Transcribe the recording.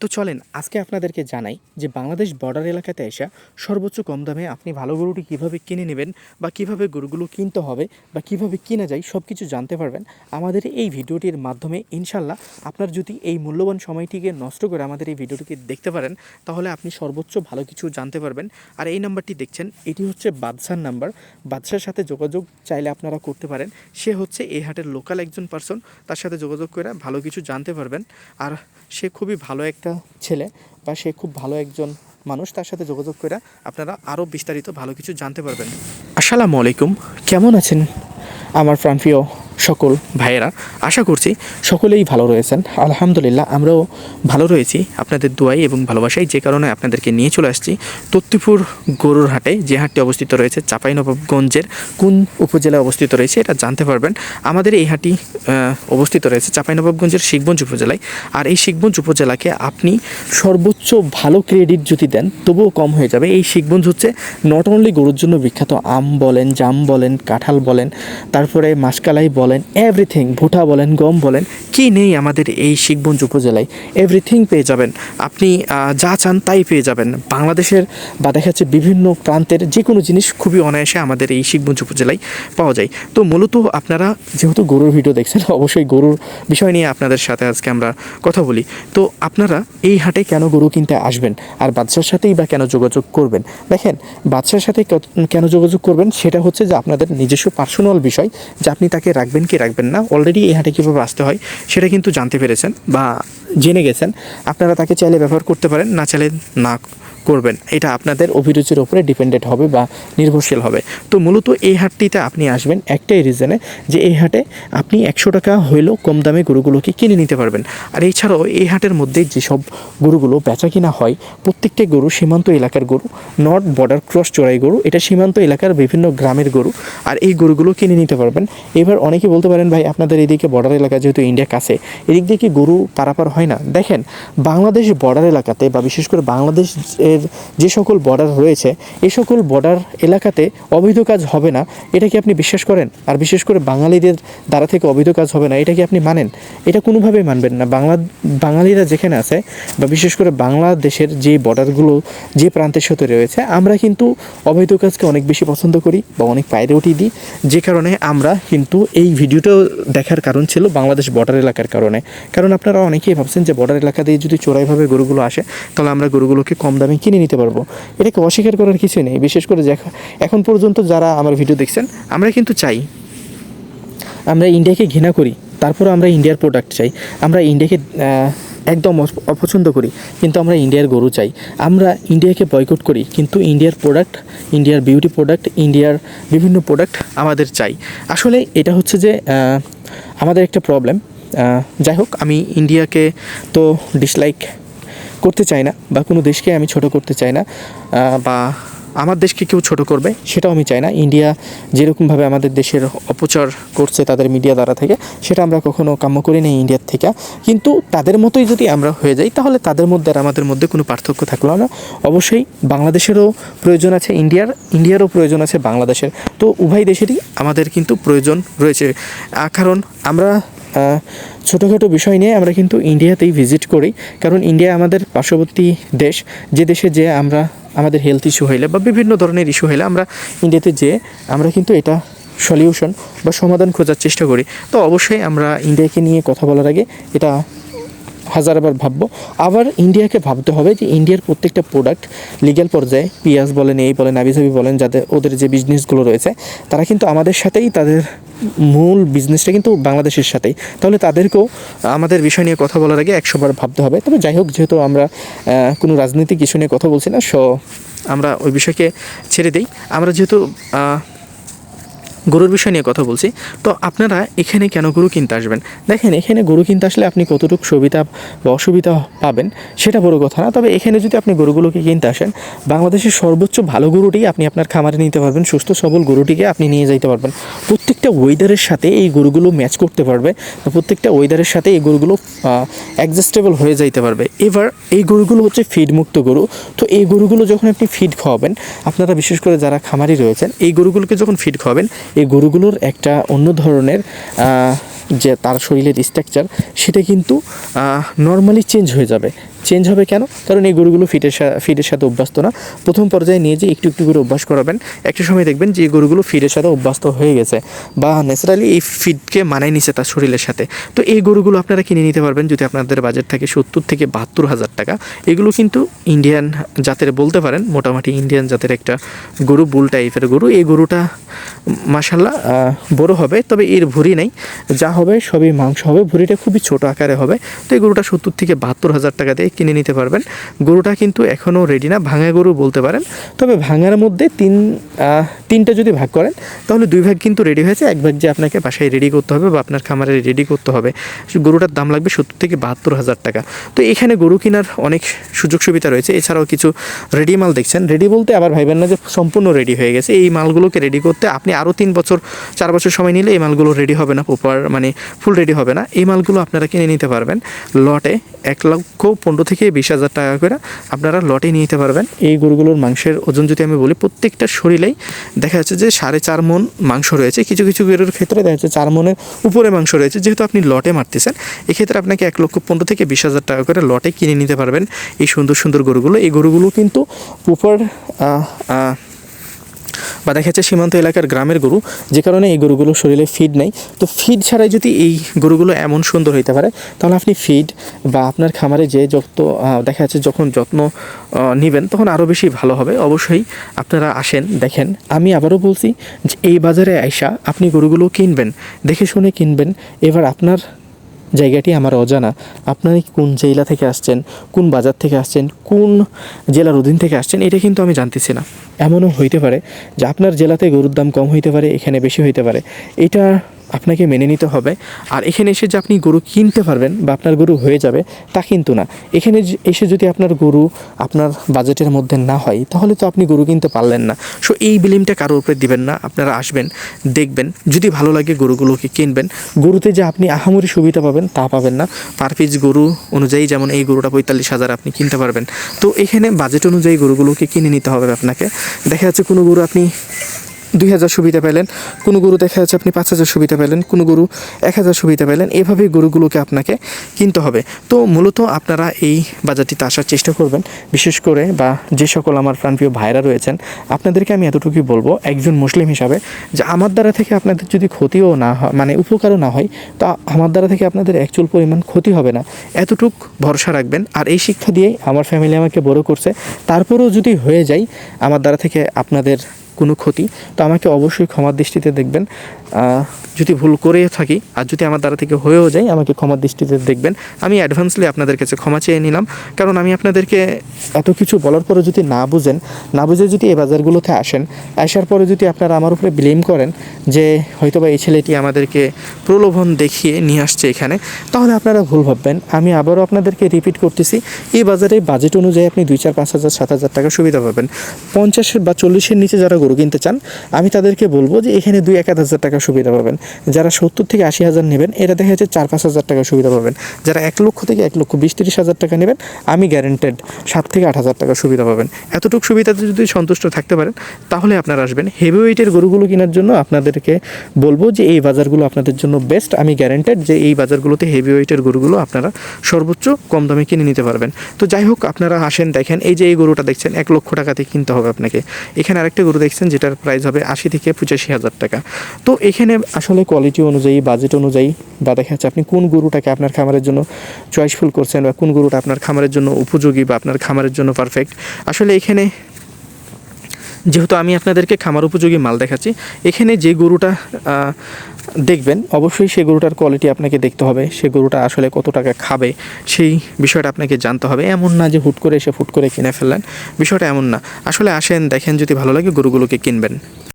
তো চলেন আজকে আপনাদেরকে জানাই যে বাংলাদেশ বর্ডার এলাকাতে এসে সর্বোচ্চ কম দামে আপনি ভালো গরুটি কীভাবে কিনে নেবেন বা কীভাবে গরুগুলো কিনতে হবে বা কীভাবে কিনা যায় সব কিছু জানতে পারবেন আমাদের এই ভিডিওটির মাধ্যমে ইনশাল্লাহ আপনার যদি এই মূল্যবান সময়টিকে নষ্ট করে আমাদের এই ভিডিওটিকে দেখতে পারেন, তাহলে আপনি সর্বোচ্চ ভালো কিছু জানতে পারবেন। আর এই নাম্বারটি দেখছেন, এটি হচ্ছে বাদশার নাম্বার। বাদশার সাথে যোগাযোগ চাইলে আপনারা করতে পারেন। সে হচ্ছে এই হাটের লোকাল একজন পার্সন তার সাথে যোগাযোগ করে ভালো কিছু জানতে পারবেন। আর সে খুবই ভালো একটা ছেলে বা সে খুব ভালো একজন মানুষ, তার সাথে যোগাযোগ করে আপনারা আরও বিস্তারিত ভালো কিছু জানতে পারবেন। আসসালামু আলাইকুম। কেমন আছেন? আমার প্রাণপ্রিয় সকল ভাইয়েরা, আশা করছি সকলেই ভালো রয়েছেন। আলহামদুলিল্লাহ, আমরাও ভালো রয়েছি। আপনাদের দোয়াই এবং ভালোবাসাই যে কারণে আপনাদেরকে নিয়ে চলে আসছি তত্তিপুর গরুর হাটে। যে হাটটি অবস্থিত রয়েছে চাঁপাইনবাবগঞ্জের কোন উপজেলায় অবস্থিত রয়েছে এটা জানতে পারবেন। আমাদের এই হাটটি অবস্থিত রয়েছে চাঁপাইনবাবগঞ্জের শিখগঞ্জ উপজেলায়। আর এই শিখগঞ্জ উপজেলাকে আপনি সর্বোচ্চ ভালো ক্রেডিট যদি দেন, তবুও কম হয়ে যাবে। এই শিখগঞ্জ হচ্ছে নট অনলি গরুর জন্য বিখ্যাত আম বলেন, জাম বলেন, কাঁঠাল বলেন, তারপরে মাসকালাই বলেন এভরিথিং ভুটা বলেন, গম বলেন, কি নেই আমাদের এই শিখগঞ্জ উপজেলায় এভরিথিং পেয়ে যাবেন। আপনি যা চান তাই পেয়ে যাবেন। বাংলাদেশের বা দেখা যাচ্ছে বিভিন্ন প্রান্তের যে কোনো জিনিস খুবই অনায়াসে আমাদের এই শিখগঞ্জ উপজেলায় পাওয়া যায়। তো মূলত আপনারা যেহেতু গরুর ভিডিও দেখছেন, অবশ্যই গরুর বিষয় নিয়ে আপনাদের সাথে আজকে আমরা কথা বলি। তো আপনারা এই হাটে কেন গরু কিনতে আসবেন? আর বাদশার সাথেই বা কেন যোগাযোগ করবেন? দেখেন, বাদশার সাথে কেন যোগাযোগ করবেন সেটা হচ্ছে যে আপনাদের নিজস্ব পার্সোনাল বিষয় যে আপনি তাকে রাখবেন কি রাখবেন না? অলরেডি এই হাটে কীভাবে আসতে হয় সেটা কিন্তু জানতে পেরেছেন বা জেনে গেছেন। আপনারা তাকে চাইলে ব্যবহার করতে পারেন, না চাইলে না করবেন। এটা আপনাদের অভিরুচির উপরে ডিপেন্ডেন্ট হবে বা নির্ভরশীল হবে। তো মূলত এই হাটটিতে আপনি আসবেন একটাই রিজনে যে এই হাটে আপনি একশো টাকা হইলেও কম দামে গরুগুলোকে কিনে নিতে পারবেন। আর এছাড়াও এই হাটের মধ্যে যেসব গরুগুলো বেচা কিনা হয়, প্রত্যেকটা গরু সীমান্ত এলাকার গরু, নর্থ বর্ডার ক্রস চড়াই গরু, এটা সীমান্ত এলাকার বিভিন্ন গ্রামের গরু। আর এই গরুগুলো কিনে নিতে পারবেন। এবার অনেকে বলতে পারেন, ভাই, আপনাদের এদিকে বর্ডার এলাকা যেহেতু ইন্ডিয়া কাছে, এদিক দিয়ে কি গরু পারাপার হয় না? দেখেন, বাংলাদেশ বর্ডার এলাকাতে বা বিশেষ করে বাংলাদেশের যে সকল বর্ডার রয়েছে এ সকল বর্ডার এলাকাতে অবৈধ কাজ হবে না। এটা কি আপনি বিশ্বাস করেন? আর বিশেষ করে বাঙালিদের দ্বারা থেকে অবৈধ কাজ হবে না, এটা কি আপনি মানেন? এটা কোনোভাবেই মানবেন না। বাংলা, বাঙালিরা যেখানে আছে, বা বিশেষ করে বাংলাদেশের যে বর্ডারগুলো যে প্রান্তের সাথে রয়েছে, আমরা কিন্তু অবৈধ কাজকে অনেক বেশি পছন্দ করি বা অনেক প্রায়োরিটি দিই। যে কারণে আমরা কিন্তু এই ভিডিওটাও দেখার কারণ ছিল বাংলাদেশ বর্ডার এলাকার কারণে। কারণ আপনারা অনেকেই ভাবছেন যে বর্ডার এলাকা দিয়ে যদি চোরাইভাবে গরুগুলো আসে, তাহলে আমরা গরুগুলোকে কম দামে কিনে নিতে পারব। এটাকে অস্বীকার করার কিছুই নেই। বিশেষ করে এখন পর্যন্ত যারা আমার ভিডিও দেখছেন, আমরা কিন্তু চাই। আমরা ইন্ডিয়াকে ঘৃণা করি তারপর আমরা ইন্ডিয়ার প্রোডাক্ট চাই। আমরা ইন্ডিয়াকে একদম অপছন্দ করি, কিন্তু আমরা ইন্ডিয়ার গরু চাই। আমরা ইন্ডিয়াকে বয়কট করি, কিন্তু ইন্ডিয়ার প্রোডাক্ট ইন্ডিয়ার বিউটি প্রোডাক্ট ইন্ডিয়ার বিভিন্ন প্রোডাক্ট আমাদের চাই। আসলে এটা হচ্ছে যে আমাদের একটা প্রবলেম যাই হোক, আমি ইন্ডিয়াকে তো ডিসলাইক করতে চাই না বা কোনো দেশকে আমি ছোট করতে চাই না বা আমার দেশকে কেউ ছোট করবে সেটাও আমি চাই না। ইন্ডিয়া যেরকমভাবে আমাদের দেশের অপচার করছে তাদের মিডিয়া দ্বারা থেকে, সেটা আমরা কখনো কাম্য করি না ইন্ডিয়ার থেকে। কিন্তু তাদের মতোই যদি আমরা হয়ে যাই, তাহলে তাদের মধ্যে আর আমাদের মধ্যে কোনো পার্থক্য থাকল না। অবশ্যই বাংলাদেশেরও প্রয়োজন আছে, ইন্ডিয়ার, ইন্ডিয়ারও প্রয়োজন আছে বাংলাদেশের। তো উভয় দেশেরই আমাদের কিন্তু প্রয়োজন রয়েছে। কারণ আমরা ছোটোখাটো বিষয় নিয়ে আমরা কিন্তু ইন্ডিয়াতেই ভিজিট করি। কারণ ইন্ডিয়া আমাদের পার্শ্ববর্তী দেশ। যে দেশে যে আমরা, আমাদের হেলথ ইস্যু হইলে বা বিভিন্ন ধরনের ইস্যু হইলে আমরা ইন্ডিয়াতে যেয়ে আমরা কিন্তু এটা সলিউশন বা সমাধান খোঁজার চেষ্টা করি। তো অবশ্যই আমরা ইন্ডিয়াকে নিয়ে কথা বলার আগে এটা হাজারবার ভাববো। আবার ইন্ডিয়াকে ভাবতে হবে যে ইন্ডিয়ার প্রত্যেকটা প্রোডাক্ট লিগ্যাল পর্যায়ে, পিয়াজ বলেন, এই বলেন আবিজাবি বলেন, যাদের, ওদের যে বিজনেসগুলো রয়েছে, তারা কিন্তু আমাদের সাথেই তাদের মূল বিজনেসটা কিন্তু বাংলাদেশের সাথেই। তাহলে তাদেরকেও আমাদের বিষয় নিয়ে কথা বলার আগে একশোবার ভাবতে হবে। তবে যাই হোক, যেহেতু আমরা কোনো রাজনৈতিক ইস্যু নিয়ে কথা বলছি না সো আমরা ওই বিষয়কে ছেড়ে দিই। আমরা যেহেতু গরুর বিষয় নিয়ে কথা বলছি। তো আপনারা এখানে কেন গরু কিনতে আসবেন? দেখেন, এখানে গরু কিনতে আসলে আপনি কতটুকু সুবিধা বা অসুবিধা পাবেন সেটা বড় কথা না। তবে এখানে যদি আপনি গরুগুলোকে কিনতে আসেন, বাংলাদেশের সর্বোচ্চ ভালো গরুটি আপনি আপনার খামারে নিতে পারবেন, সুস্থ সবল গরুটিকে আপনি নিয়ে যাইতে পারবেন। প্রত্যেকটা ওয়েদারের সাথে এই গরুগুলো ম্যাচ করতে পারবে প্রত্যেকটা ওয়েদারের সাথে এই গরুগুলো অ্যাডজাস্টেবল হয়ে যাইতে পারবে। এবার এই গরুগুলো হচ্ছে ফিডমুক্ত গরু। তো এই গরুগুলো যখন আপনি ফিড খাওয়াবেন, আপনারা বিশেষ করে যারা খামারি রয়েছেন, এই গরুগুলোকে যখন ফিড খাওয়াবেন এই গরুগুলোর একটা অন্য ধরনের যে তার শরীরের স্ট্রাকচার সেটা কিন্তু নর্মালি চেঞ্জ হয়ে যাবে। চেঞ্জ হবে কেন? কারণ এই গরুগুলো ফিটের ফিডের সাথে অভ্যস্ত না। প্রথম পর্যায়ে নিয়ে যে একটু একটু করে অভ্যাস করাবেন। একটা সময় দেখবেন যে গরুগুলো ফিডের সাথে অভ্যস্ত হয়ে গেছে বা ন্যাচারালি এই ফিডকে মানায় নিছে তার শরীরের সাথে। তো এই গরুগুলো আপনারা কিনে নিতে পারবেন যদি আপনাদের বাজেট থাকে সত্তর থেকে বাহাত্তর হাজার টাকা। এগুলো কিন্তু ইন্ডিয়ান জাতের বলতে পারেন, মোটামুটি ইন্ডিয়ান জাতের একটা গরু বুল টাইপের গরু। এই গরুটা মাসাল্লাহ বড় হবে, তবে এর ভুঁড়ি নেই। যা হবে, সবই মাংস হবে। ভুড়িটা খুবই ছোট আকারে হবে। তো এই গরুটা সত্তর থেকে বাহাত্তর হাজার টাকা দিয়ে কিনে নিতে পারবেন। গরুটা কিন্তু এখনও রেডি না, ভাঙা গরু বলতে পারেন। তবে ভাঙার মধ্যে তিন তিনটা যদি ভাগ করেন, তাহলে দুই ভাগ কিন্তু রেডি হয়েছে, এক ভাগ যে আপনাকে বাসায় রেডি করতে হবে বা আপনার খামারে রেডি করতে হবে। গরুটার দাম লাগবে সত্তর থেকে বাহাত্তর হাজার টাকা। তো এখানে গরু কেনার অনেক সুযোগ সুবিধা রয়েছে। এছাড়াও কিছু রেডি মাল দেখছেন। রেডি বলতে আবার ভাইবেন না যে সম্পূর্ণ রেডি হয়ে গেছে। এই মালগুলোকে রেডি করতে আপনি আরও তিন বছর, চার বছর সময় নিলে এই মালগুলো রেডি হবে না প্রপার মানে ফুল রেডি হবে না। এই মালগুলো আপনারা কিনে নিতে পারবেন। লটে এক লক্ষ পনেরো থেকে বিশ হাজার টাকা করে আপনারা লটে নিয়ে নিতে পারবেন। এই গরুগুলোর মাংসের ওজন যদি আমি বলি, প্রত্যেকটা শরীরেই দেখা যাচ্ছে যে সাড়ে চার মন মাংস রয়েছে। কিছু কিছু গরুর ক্ষেত্রে দেখা যাচ্ছে চার মনের উপরে মাংস রয়েছে। যেহেতু আপনি লটে মারতেছেন, এক্ষেত্রে আপনাকে এক লক্ষ পনেরো থেকে বিশ হাজার টাকা করে লটে কিনে নিতে পারবেন এই সুন্দর সুন্দর গরুগুলো। এই গরুগুলো কিন্তু প্রপার বা দেখা যাচ্ছে সীমান্ত এলাকার গ্রামের গরু, যে কারণে এই গরুগুলো শরীরে ফিড নেই। তো ফিড ছাড়াই যদি এই গরুগুলো এমন সুন্দর হইতে পারে, তাহলে আপনি ফিড বা আপনার খামারে যে যত দেখা যাচ্ছে যখন যত্ন নেবেন, তখন আরও বেশি ভালো হবে। অবশ্যই আপনারা আসেন, দেখেন। আমি আবারও বলছি যে এই বাজারে আইসা আপনি গরুগুলো কিনবেন, দেখে শুনে কিনবেন। এবার আপনার জায়গাটি আমার অজানা। আপনারা কোন জেলা থেকে আসছেন? কোন বাজার থেকে আসছেন? কোন জেলার অধীন থেকে আসছেন? এটা কিন্তু আমি জানতেছি না। এমনও হইতে পারে যে আপনার জেলাতে গরুর দাম কম হইতে পারে, এখানে বেশি হইতে পারে। এটা আপনাকে মেনে নিতে হবে। আর এখানে এসে যে আপনি গরু কিনতে পারবেন বা আপনার গরু হয়ে যাবে, তা কিন্তু না। এখানে এসে যদি আপনার গরু আপনার বাজেটের মধ্যে না হয়, তাহলে তো আপনি গরু কিনতে পারলেন না। সো এই বিলিমটা কারোর উপরে দিবেন না। আপনারা আসবেন, দেখবেন, যদি ভালো লাগে গরুগুলোকে কিনবেন। গরুতে যে আপনি আহামরি সুবিধা পাবেন, তা পাবেন না। পার পিস গরু অনুযায়ী যেমন এই গরুটা পঁয়তাল্লিশ হাজার আপনি কিনতে পারবেন। তো এখানে বাজেট অনুযায়ী গরুগুলোকে কিনে নিতে হবে আপনাকে। দেখা যাচ্ছে কোনো গরু আপনি দুই হাজার সুবিধা পেলেন। কোনো গরু দেখা যাচ্ছে আপনি পাঁচ হাজার সুবিধা পেলেন, কোনো গরু এক হাজার সুবিধা পেলেন। এভাবেই গরুগুলোকে আপনাকে কিনতে হবে। তো মূলত আপনারা এই বাজারটিতে আসার চেষ্টা করবেন। বিশেষ করে বা যে সকল আমার প্রাণপ্রিয় ভাইরা রয়েছেন, আপনাদেরকে আমি এতটুকুই বলব, একজন মুসলিম হিসাবে, যে আমার দ্বারা থেকে আপনাদের যদি ক্ষতিও না হয় মানে উপকারও না হয়, তা আমার দ্বারা থেকে আপনাদের অ্যাকচুয়াল পরিমাণ ক্ষতি হবে না। এতটুক ভরসা রাখবেন। আর এই শিক্ষা দিয়েই আমার ফ্যামিলি আমাকে বড় করছে। তারপরেও যদি হয়ে যায়, আমার দ্বারা থেকে আপনাদের কোনো ক্ষতি, তো আমাকে অবশ্যই ক্ষমার দৃষ্টিতে দেখবেন। যদি ভুল করে থাকি আর যদি আমার দ্বারা থেকে হয়েও যায়, আমাকে ক্ষমার দৃষ্টিতে দেখবেন। আমি অ্যাডভান্সলি আপনাদের কাছে ক্ষমা চেয়ে নিলাম। কারণ আমি আপনাদেরকে এত কিছু বলার পরে যদি না বুঝেন, না বুঝে যদি এই বাজারগুলোতে আসেন, আসার পরে যদি আপনারা আমার উপরে ব্লেম করেন যে হয়তোবা এই ছেলেটি আমাদেরকে প্রলোভন দেখিয়ে নিয়ে আসছে এখানে, তাহলে আপনারা ভুল ভাববেন। আমি আবারও আপনাদেরকে রিপিট করতেছি, এই বাজারে বাজেট অনুযায়ী আপনি দুই, চার, পাঁচ হাজার, সাত হাজার টাকা সুবিধা পাবেন। পঞ্চাশের বা চল্লিশের নিচে যারা গরু কিনতে চান, আমি তাদেরকে বলব যে এখানে দুই এক হাজার টাকা সুবিধা পাবেন। যারা সত্তর থেকে আশি হাজার নেবেন, এটা দেখা যাচ্ছে চার পাঁচ হাজার টাকা সুবিধা পাবেন। যারা এক লক্ষ থেকে এক লক্ষ বিশ তিরিশ হাজার টাকা নেবেন, আমি গ্যারেন্টেড সাত থেকে আট হাজার টাকা সুবিধা পাবেন। এতটুকু সুবিধাতে যদি সন্তুষ্ট থাকতে পারেন, তাহলে আপনারা আসবেন। হেভি ওয়েটের গরুগুলো কেনার জন্য আপনাদেরকে বলব যে এই বাজারগুলো আপনাদের জন্য বেস্ট আমি গ্যারেন্টেড যে এই বাজারগুলোতে হেভি ওয়েটের গরুগুলো আপনারা সর্বোচ্চ কম দামে কিনে নিতে পারবেন। তো যাই হোক, আপনারা আসেন, দেখেন, এই যে এই গরুটা দেখছেন, এক লক্ষ টাকাতে কিনতে হবে আপনাকে। এখানে আরেকটা গরু দেখছেন যেটার প্রাইস হবে আশি থেকে পঁচাশি হাজার টাকা। তো এখানে আসলে কোয়ালিটি অনুযায়ী বাজেট অনুযায়ী বা দেখা যাচ্ছে আপনি কোন গরুটাকে আপনার খামারের জন্য চয়েসফুল করছেন বা কোন গরুটা আপনার খামারের জন্য উপযোগী বা আপনার খামারের জন্য পারফেক্ট আসলে এখানে যেহেতু আমি আপনাদেরকে খামার উপযোগী মাল দেখাচ্ছি, এখানে যে গরুটা দেখবেন, অবশ্যই সেই গরুটার কোয়ালিটি আপনাকে দেখতে হবে, সে গরুটা আসলে কত টাকা খাবে, সেই বিষয়টা আপনাকে জানতে হবে। এমন না যে হুট করে এসে ফুট করে কিনে ফেললেন, বিষয়টা এমন না। আসলে আসেন, দেখেন যদি ভালো লাগে গরুগুলোকে কিনবেন।